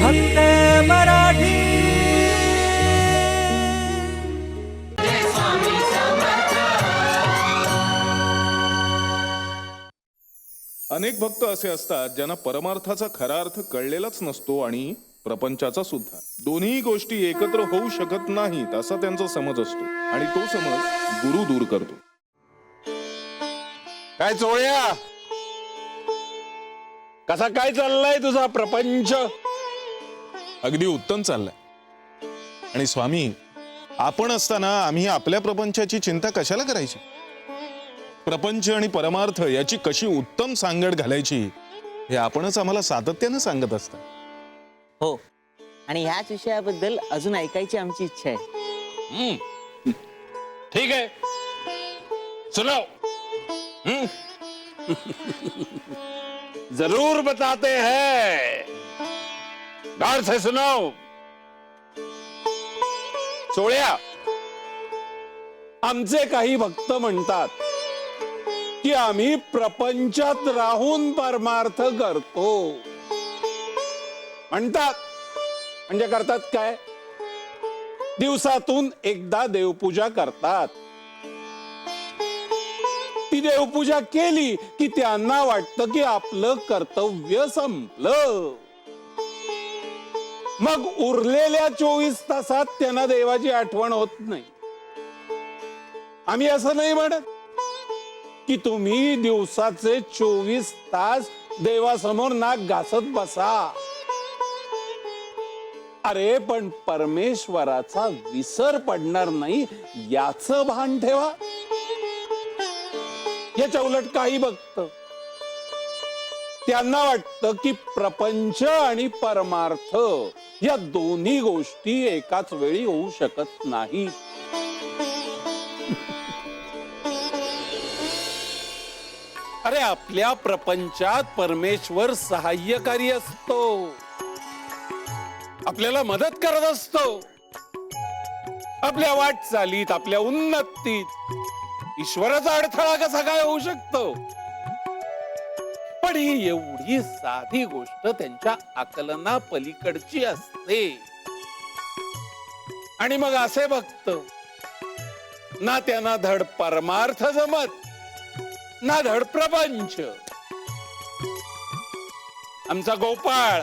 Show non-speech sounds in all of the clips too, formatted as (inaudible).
फक्त मराठी. अनेक भक्त असे असतात ज्यांना परमार्थाचा खरा अर्थ कळलेलाच नसतो आणि प्रपंचाचा सुद्धा. दोन्ही गोष्टी एकत्र होऊ शकत नाहीत असा त्यांचा समज असतो आणि तो समज गुरु दूर करतो. काय चोळ्या? कसा काय चाललाय तुझा प्रपंच? अगदी उत्तम चाललंय. आणि स्वामी आपण असताना आम्ही आपल्या प्रपंचाची चिंता कशाला करायची? प्रपंच आणि परमार्थ याची कशी उत्तम सांगड घालायची हे आपणच आम्हाला सातत्यानं सांगत असता हो आणि ह्याच विषयाबद्दल अजून ऐकायची आमची इच्छा आहे. हम्म. ठीक है सुनो हम्म. (laughs) जरूर बताते हैं. गौर से चोळ्या आमचे काही भक्त म्हणतात की आम्ही प्रपंचात राहून परमार्थ करतो. म्हणतात म्हणजे करतात काय? दिवसातून एकदा देवपूजा करतात. ती देवपूजा केली की त्यांना वाटतं की आपलं कर्तव्य संपलं. मग उरलेल्या चोवीस तासात त्यांना देवाची आठवण होत नाही. आम्ही असं नाही म्हणत की तुम्ही दिवसाचे चोवीस तास देवासमोर नाक घासत बसा. अरे पण परमेश्वराचा विसर पडणार नाही याच भान ठेवा. याच्या उलट काही बघत. त्यांना वाटतं की प्रपंच आणि परमार्थ या दोन्ही गोष्टी एकाच वेळी होऊ शकत नाही. अरे आपल्या प्रपंचात परमेश्वर सहाय्यकारी असतो. आपल्याला मदत करत असतो. आपल्या वाटचालीत आपल्या उन्नतीत ईश्वराचा अडथळा कसा काय होऊ शकतो? पण ही एवढी साधी गोष्ट त्यांच्या आकलना पलीकडची असते. आणि मग असे भक्त ना त्यांना धड परमार्थ जमत ना धड प्रपंच. आमचा गोपाळ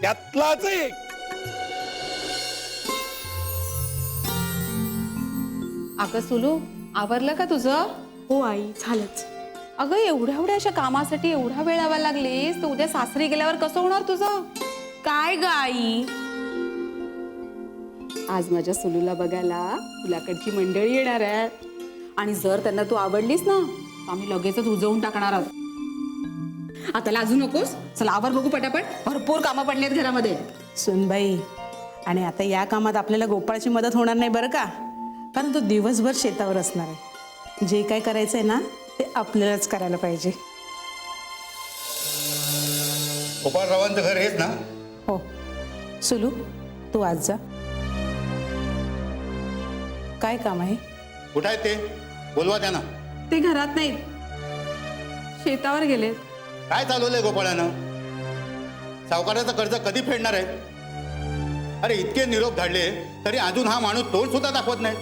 त्यातलाच एक. अगं सुलू आवरलं का तुझं? हो आई झालंच. अगं एवढ्या एवढ्या अशा कामासाठी एवढा वेळ लावायला लागलीस? तर उद्या सासरी गेल्यावर कसं होणार तुझं? काय ग आई? आज माझ्या सुलूला बघायला तुलाकडची मंडळी येणार आहे आणि जर त्यांना तू आवडलीस ना आम्ही लगेचच उजवून टाकणार आहोत. आता लाजू नकोस. चला आवर बघू पटापट. भरपूर कामं पडली आहेत घरामध्ये. सुनबाई आणि आता या कामात आपल्याला गोपाळची मदत होणार नाही बरं का? कारण तो दिवसभर शेतावर असणार आहे. जे काय करायचंय ना ते आपल्यालाच करायला पाहिजे. गोपाळरावांचं घर हेच ना? हो. सुलू तू आज जा. काय काम आहे? कुठं आहेत ते? बोलवा त्यांना. ते घरात नाहीत. शेतावर गेले काय चालवलंय गोपाळानं? सावकाराचं कर्ज कधी फेडणार आहे? अरे इतके निरोप धाडले तरी अजून हा माणूस तोंड सुद्धा दाखवत नाही.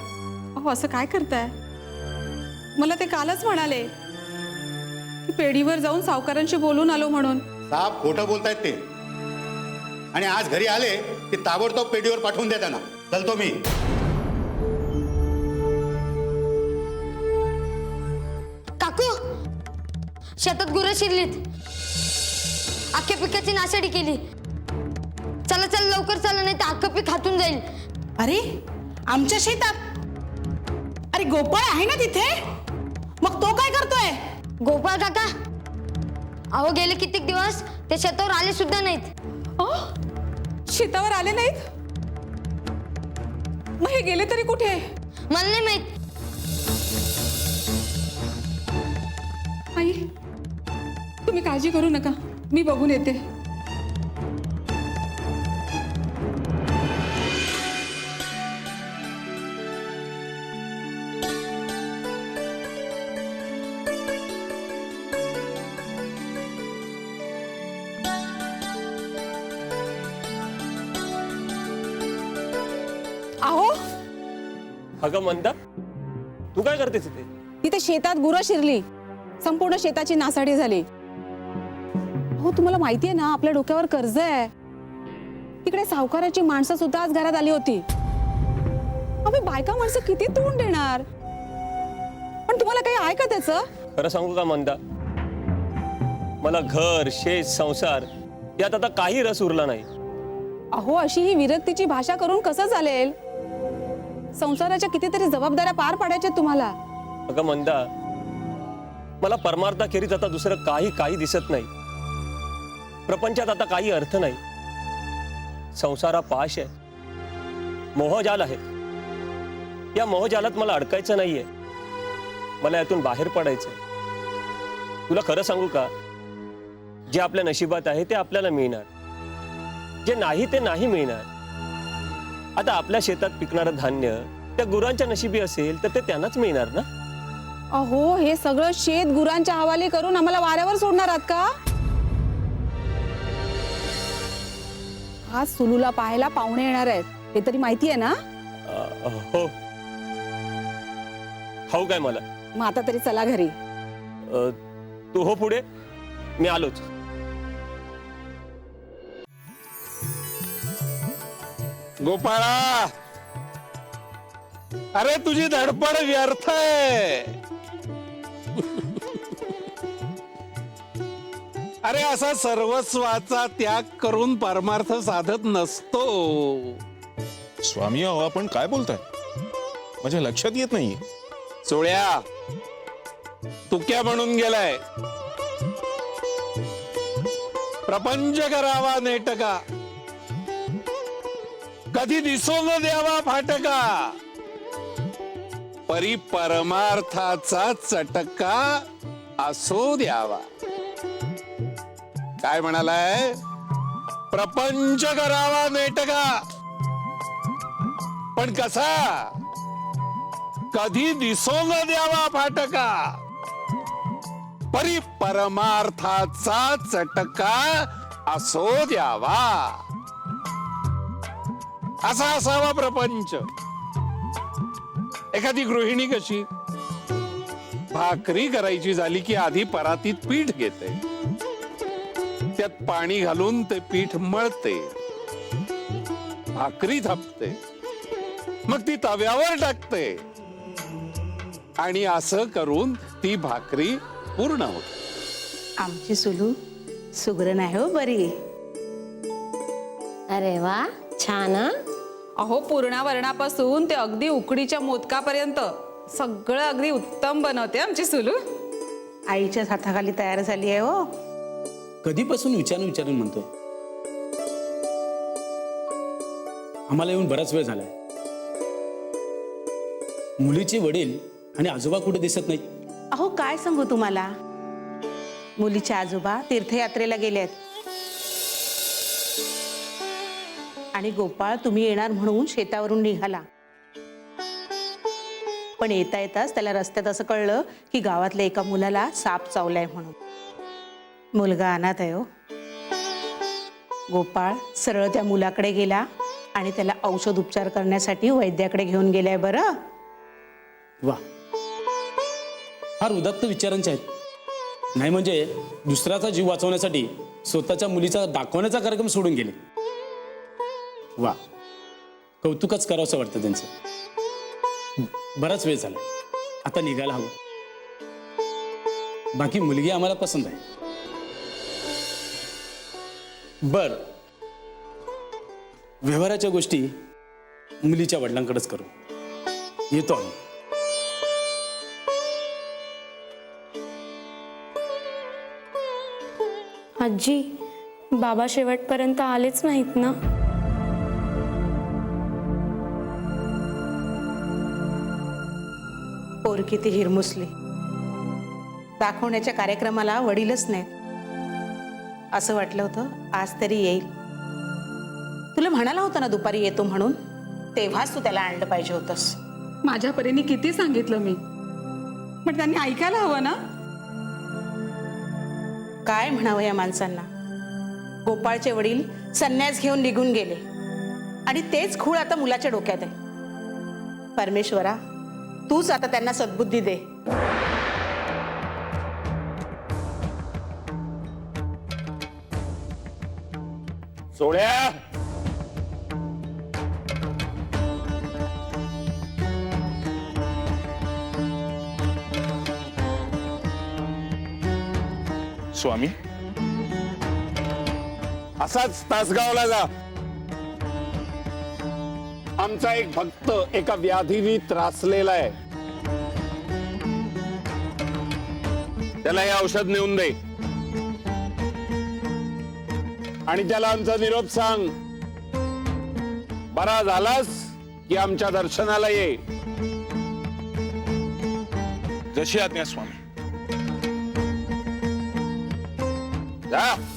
अहो असं काय करताय? मला ते कालच म्हणाले की पेढीवर जाऊन सावकारांशी बोलून आलो म्हणून. साप खोटं बोलतायत ते. आणि आज घरी आले की ताबडतोब पेढीवर पाठवून द्या त्यांना. चलतो मी. काकू शेतात गुरं शिरलीत. अख्ख्या पिकाची नाशाडी केली. चला चला लवकर चला नाही तर अख्खं पीक हातून जाईल. अरे आमच्या शेतात? अरे गोपाळ आहे ना तिथे? मग तो काय करतोय? गोपाळ काका अहो गेले कित्येक दिवस? ते शेतावर आले सुद्धा नाहीत. अं? शेतावर आले नाहीत? मग हे गेले तरी कुठे? मला नाही माहीत. आई तुम्ही काळजी करू नका. मी बघून येते. अगं मंदा तू काय करतेस इथे? तिथे शेतात गुरं शिरली. संपूर्ण शेताची नासाडी झाली. हो तुम्हाला माहितीये ना आपल्या डोक्यावर कर्ज आहे. तिकडे सावकाराची माणसं सुद्धा आज घरात आली होती. आम्ही बायका माणसं किती तोंड देणार? पण तुम्हाला काही आहे का त्याचं? खरं सांगू का मंदा? मला घर शेत संसार यात आता काही रस उरला नाही. अहो अशी ही विरक्तीची भाषा करून कसं चालेल? संसाराच्या कितीतरी जबाबदाऱ्या पार पाडायच्या तुम्हाला. अगं मंदा मला परमार्थाखेरीज आता दुसरं काही काही दिसत नाही. प्रपंचात आता काही अर्थ नाही. संसार पाश आहे. मोहजाल आहे. या मोहजालात मला अडकायचं नाहीये. मला यातून बाहेर पडायचंय. तुला खरं सांगू का? जे आपल्या नशिबात आहे ते आपल्याला मिळणार. जे नाही ते नाही मिळणार. आता आपल्या शेतात पिकणारं धान्य त्या गुरांच्या नशिबी असेल तर ते त्यांनाच मिळणार ना? अहो हे सगळं शेत गुरांच्या हवाली करून आम्हाला वाऱ्यावर सोडणार आहात का? आज सुलूला पाहायला पाहुणे येणार आहेत. हे तरी माहिती आहे ना? अ, हो. हो काय मला? मग आता तरी चला घरी. अ, तू हो पुढे. मी आलोच. गोपाळा. अरे तुझी धडपड व्यर्थ आहे. अरे असा सर्वस्वाचा त्याग करून परमार्थ साधत नसतो. स्वामी अहो आपण काय बोलताय? माझ्या लक्षात येत नाहीये. चोळ्या तुक्या म्हणून गेलाय. प्रपंच करावा नेटका. कधी दिसू न द्यावा फाटका? परी परमार्थाचा चटका असो द्यावा. काय म्हणालाय? प्रपंच करावा नेटका पण कसा? कधी दिसो न द्यावा फाटका? परी परमार्थाचा चटका असो द्यावा. असा असावा प्रपंच. एखादी गृहिणी कशी? भाकरी करायची झाली की आधी परातीत पीठ घेते. त्यात पाणी घालून ते पीठ मळते. भाकरी थापते. मग ती तव्यावर टाकते. आणि असं करून ती भाकरी पूर्ण होते. आमची सुलू सुगरण आहे हो बरी. अरे वा छान हं? अहो पूर्णावरणापासून ते अगदी उकडीच्या मोदकापर्यंत सगळं अगदी उत्तम बनवते आमची सुलू. आईच्याच हाताखाली तयार झाली आहे हो. कधीपासून विचारून विचारून म्हणतोय? आम्हाला येऊन बराच वेळ झालाय. मुलीचे वडील आणि आजोबा कुठे दिसत नाही अहो काय सांगू तुम्हाला? मुलीचे आजोबा तीर्थयात्रेला गेले आहेत आणि गोपाळ तुम्ही येणार म्हणून शेतावरून निघाला. पण येता येताच त्याला रस्त्यात असं कळलं की गावातल्या एका मुलाला साप चावलाय म्हणून. मुलगा अनाथ आहे हो. गोपाळ सरळ त्या मुलाकडे गेला आणि त्याला औषध उपचार करण्यासाठी वैद्याकडे घेऊन गेलाय बरं. वा. फार उदात्त विचारांचे आहेत. नाही म्हणजे दुसऱ्याचा जीव वाचवण्यासाठी स्वतःच्या मुलीचा दाखवण्याचा कार्यक्रम सोडून गेले. वा. कौतुकच करावंसं वाटतं त्यांचं. बराच वेळ झाला. आता निघायला हवं. बाकी मुलगी आम्हाला पसंत आहे. बर. व्यवहाराच्या गोष्टी मुलीच्या वडिलांकडेच करू. येतो आम्ही. आजी बाबा शेवटपर्यंत आलेच नाहीत ना? पोरकी ती हिरमुसली. दाखवण्याच्या कार्यक्रमाला वडीलच नाहीत. असं वाटलं होतं आज तरी येईल. तुला म्हणाला होता ना दुपारी येतो म्हणून? तेव्हाच तू त्याला आणलं पाहिजे होतंस. माझ्या परीने किती सांगितलं मी. पण त्यांनी ऐकायला हवं ना? काय म्हणावं या माणसांना? गोपाळचे वडील संन्यास घेऊन निघून गेले. आणि तेच खूळ आता मुलाच्या डोक्यात आहे. परमेश्वरा तूच आता त्यांना सद्बुद्धी दे. सोळ्या स्वामी असाच तासगावला जा. आमचा एक भक्त एका व्याधीने त्रासलेला आहे. त्याला हे औषध नेऊन दे. आणि त्याला आमचा निरोप सांग. बरा झालास की आमच्या दर्शनाला ये. जशी आज्ञा स्वामी. जा.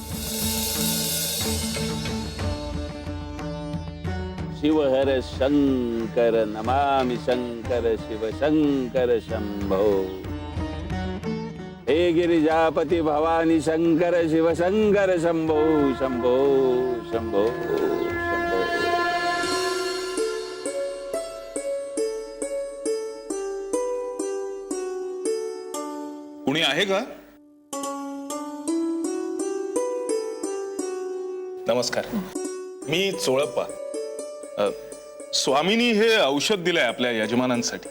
शिवहर शंकर नमामि शंकर शिव शंकर शंभो। हे गिरिजापती भवानी शंकर शिव शंकर शंभो शंभो शंभो शंभो। कुणी आहे का? नमस्कार. मी चोळप्पा. अ, स्वामींनी हे औषध दिलंय आपल्या यजमानांसाठी.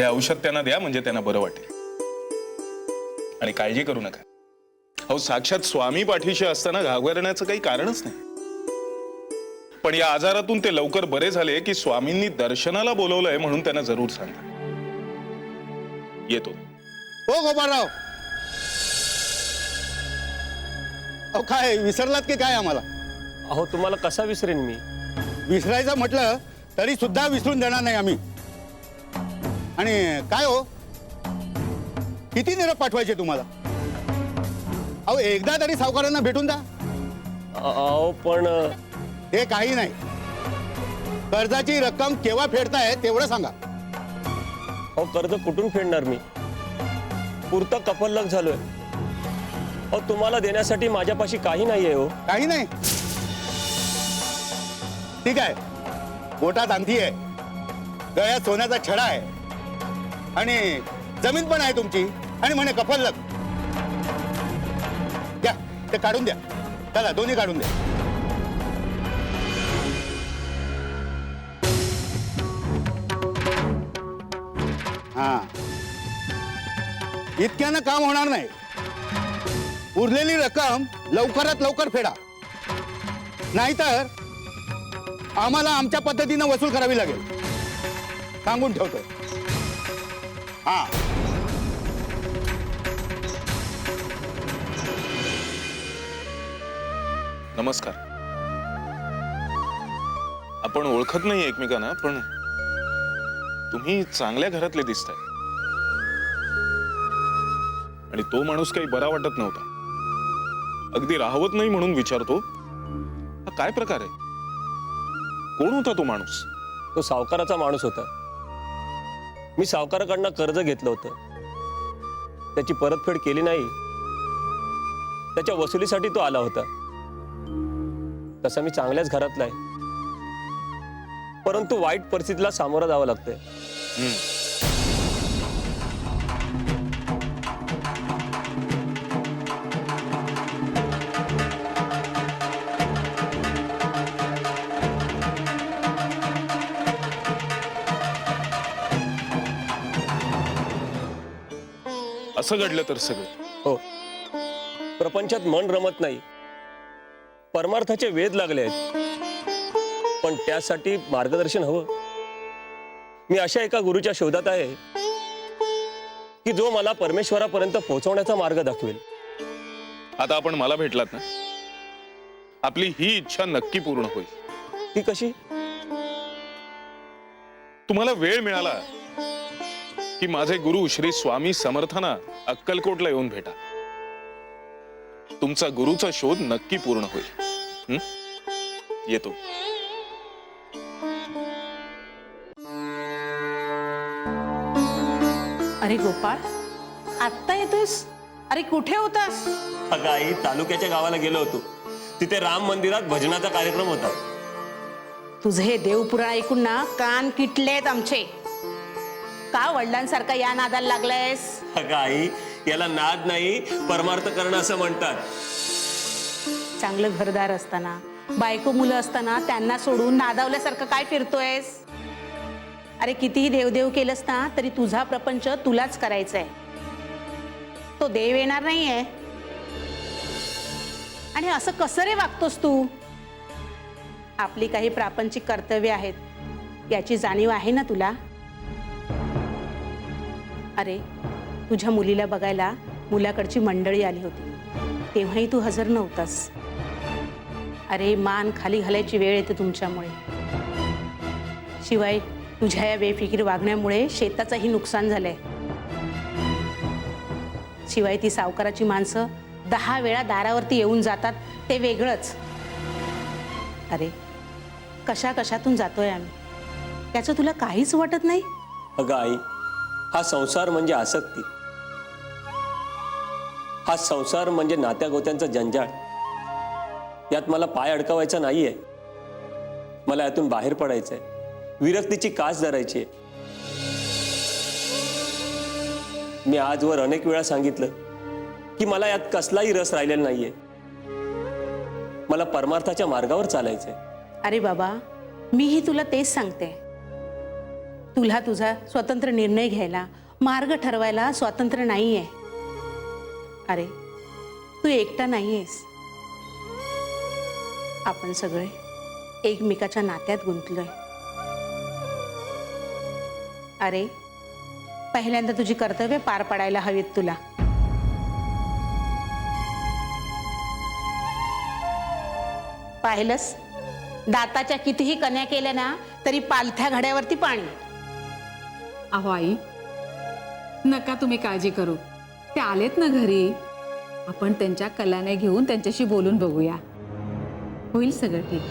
हे औषध त्यांना द्या म्हणजे त्यांना बरं वाटेल. आणि काळजी करू नका. अहो साक्षात स्वामी पाठीशी असताना घाबरण्याचं काही कारणच नाही. पण या आजारातून ते लवकर बरे झाले की स्वामींनी दर्शनाला बोलवलंय म्हणून त्यांना जरूर सांगा. येतो. हो गोपाळराव. अहो काय विसरलात की काय आम्हाला? अहो तुम्हाला कसा विसरेन मी? विसरायचं म्हटलं तरी सुद्धा विसरून देणार नाही आम्ही. आणि काय हो? किती निरोप पाठवायचे तुम्हाला? अहो एकदा तरी सावकारांना भेटून द्या अ- अहो पण हे काही नाही. कर्जाची रक्कम केव्हा फेडताय तेवढं सांगा. अहो कर्ज कुठून फेडणार मी? पुरतं कफल्लक झालोय. अहो तुम्हाला देण्यासाठी माझ्यापाशी काही नाहीये हो. काही नाही. ठीक आहे. गोटात अंगठी आहे. गळ्यात सोन्याचा छडा आहे. आणि जमीन पण आहे तुमची. आणि म्हणे कफल्लक द्या ते काढून द्या. चला दोन्ही काढून द्या. हा. इतक्यानं काम होणार नाही. उरलेली रक्कम लवकरात लवकर फेडा. नाहीतर आम्हाला आमच्या पद्धतीनं वसूल करावी लागेल. सांगून ठेवतो हा. नमस्कार. आपण ओळखत नाही एकमेकांना पण तुम्ही चांगल्या घरातले दिसताय. आणि तो माणूस काही बरा वाटत नव्हता. अगदी राहवत नाही म्हणून विचारतो हा काय प्रकार आहे? कोण होता तो माणूस? तो सावकाराचा माणूस होता. मी सावकाराकडनं कर्ज घेतलं होतं. त्याची परतफेड केली नाही. त्याच्या वसुलीसाठी तो आला होता. तसा मी चांगल्याच घरातला आहे. परंतु वाईट परिस्थितीला सामोरं जावं लागतंय. असं घडलं तर सगळं. हो. प्रपंचात मन रमत नाही. परमार्थाचे वेध लागले आहेत. पण त्यासाठी मार्गदर्शन हवं. मी अशा एका गुरुच्या शोधात आहे की जो मला परमेश्वरापर्यंत पोहोचवण्याचा मार्ग दाखवेल. आता आपण मला भेटलात ना? आपली ही इच्छा नक्की पूर्ण होईल. ती कशी? तुम्हाला वेळ मिळाला. की माझे गुरु श्री स्वामी समर्थांना अक्कलकोटला येऊन भेटा. तुमचा गुरुचा शोध नक्की पूर्ण होईल. हं? येतो. अरे गोपाळ आत्ता येतोयस? अरे कुठे होतास? अगं आई तालुक्याच्या गावाला गेलो होतो. तिथे राम मंदिरात भजनाचा कार्यक्रम होता. तुझे हे देवपुराण ऐकून ना कान किटलेत आमचे. का वडिलांसारखा या नादाला लागलायस? अगं आई याला नाद नाही परमार्थ करणं असं म्हणतात. चांगलं घरदार असताना बायको मुलं असताना त्यांना सोडून नादावल्यासारखं काय फिरतोयस? अरे कितीही देवदेव केलंस ना तरी तुझा प्रपंच तुलाच करायचा आहे तो देव येणार नाहीये. आणि असं कसं रे वागतोस तू? आपली काही प्रापंचिक कर्तव्य आहेत याची जाणीव आहे ना तुला? अरे तुझ्या मुलीला बघायला मुलाकडची मंडळी आली होती. तेव्हाही तू हजर नव्हतास. अरे मान खाली घालायची वेळ येते तुमच्यामुळे. शिवाय तुझ्या या बेफिकीर वागण्यामुळे शेताचंही नुकसान झालंय. शिवाय ती सावकाराची माणसं दहा वेळा दारावरती येऊन जातात ते वेगळंच. अरे कशा कशातून जातोय आम्ही? त्याचं तुला काहीच वाटत नाही? अगं आई हा संसार म्हणजे आसक्ती. हा संसार म्हणजे नात्या गोत्यांचा जंजाळ. यात मला पाय अडकवायचा नाहीये. मला यातून बाहेर पडायचंय. विरक्तीची कास धरायची आहे मी आजवर अनेक वेळा सांगितलं की मला यात कसलाही रस राहिलेला नाहीये. मला परमार्थाच्या मार्गावर चालायचंय. अरे बाबा मीही तुला तेच सांगते. तुला तुझा स्वतंत्र निर्णय घ्यायला मार्ग ठरवायला स्वातंत्र्य नाहीये. अरे तू एकटा नाहीयेस. आपण सगळे एकमेकाच्या नात्यात गुंतलोय. अरे पहिल्यांदा तुझी कर्तव्य पार पाडायला हवीत तुला. पाहिलंस? दाताच्या कितीही कन्या केल्या ना तरी पालथ्या घड्यावरती पाणी. अहो आई नका तुम्ही काळजी करू. ते आलेत ना घरी. आपण त्यांच्या कलाने घेऊन त्यांच्याशी बोलून बघूया. होईल सगळं ठीक.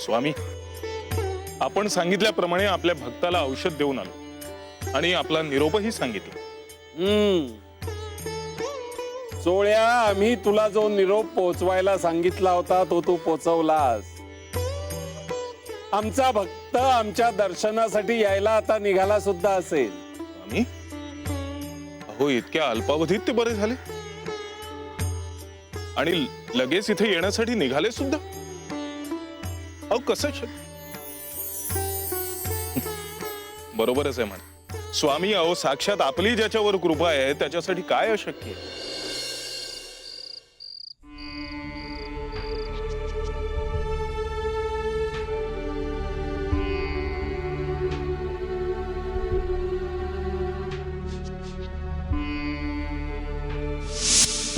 स्वामी आपण सांगितल्याप्रमाणे आपल्या भक्ताला औषध देऊन आलो. आणि आपला निरोपही सांगितला. हम्म. सोळ्या आम्ही तुला जो निरोप पोचवायला सांगितला होता तो तू पोचवलास. आमचा भक्त आमच्या दर्शनासाठी यायला आता निघाला सुद्धा असेल. स्वामी? अहो इतक्या अल्पावधीत ते बरे झाले. आणि लगेच इथे येण्यासाठी निघाले सुद्धा? अहो कसं शक्य (laughs) बरोबरच आहे म्हण. स्वामी अहो साक्षात आपली ज्याच्यावर कृपा आहे त्याच्यासाठी काय अशक्य आहे?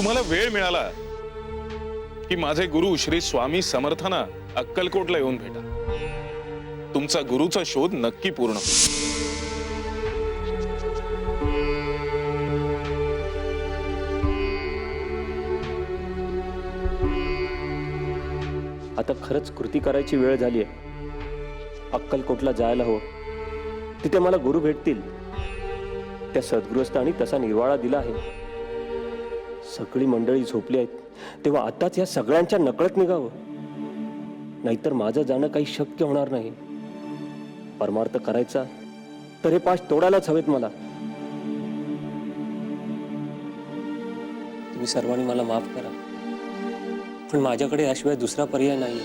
तुम्हाला वेळ मिळाला की माझे गुरु श्री स्वामी समर्थांना अक्कलकोटला येऊन भेटा. तुमचा गुरुचा शोध नक्की पूर्ण आता खरंच कृती करायची वेळ झाली आहे. अक्कलकोटला जायला हवं. तिथे मला गुरु भेटतील. त्या सद्गृहस्थानी तसा निर्वाळा दिला आहे. सगळी मंडळी झोपली आहेत. तेव्हा आताच या सगळ्यांच्या नकळत निघावं. नाहीतर माझं जाणं काही शक्य होणार नाही. परमार्थ करायचा तर हे पाच तोडायलाच हवेत मला. तुम्ही सर्वांनी मला माफ करा. पण माझ्याकडे याशिवाय दुसरा पर्याय नाही